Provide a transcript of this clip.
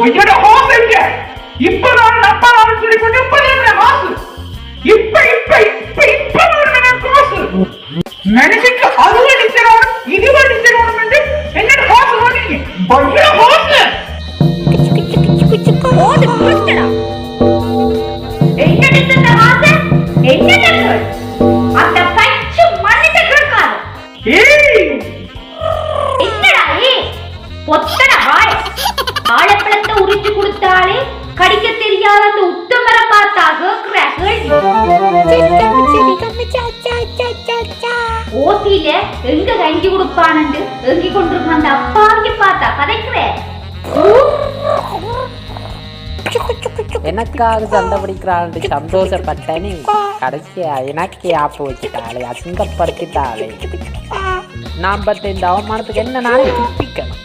உன்னோட ஹோஸ் எங்க? இப்ப நான் அப்பா நான் சொல்லி கொண்டு இப்ப என்ன ஹாசு இப்ப இப்ப இப்ப இப்ப காசு மனுஷனுக்கு அது அடிச்சிடணும் இது அடிச்சிடணும் என்று என்னோட வாங்கிங்க பயங்கர ஹாசு ஓடு என்னடி அந்த மண்ணிட்ட என்னடா ஏ வாய். வாழைப்பழத்தை உரிச்சு கொடுத்தாலே கடிக்க தெரியாத அந்த உத்தமரை பார்த்தா ஓசியில எங்க கஞ்சி கொடுப்பானு எங்கி கொண்டிருக்கிற அந்த அப்பாவிக்கு பார்த்தா கதைக்கிற. எனக்காக சண்டை பிடிக்கிறான்னு சந்தோஷப்பட்டேன்னு கடைசியா எனக்கே ஆப்பு வச்சுட்டாளே அசிங்கப்படுத்திட்டாளே. நான் பட்ட இந்த அவமானத்துக்கு என்ன நானே திப்பிக்கணும்?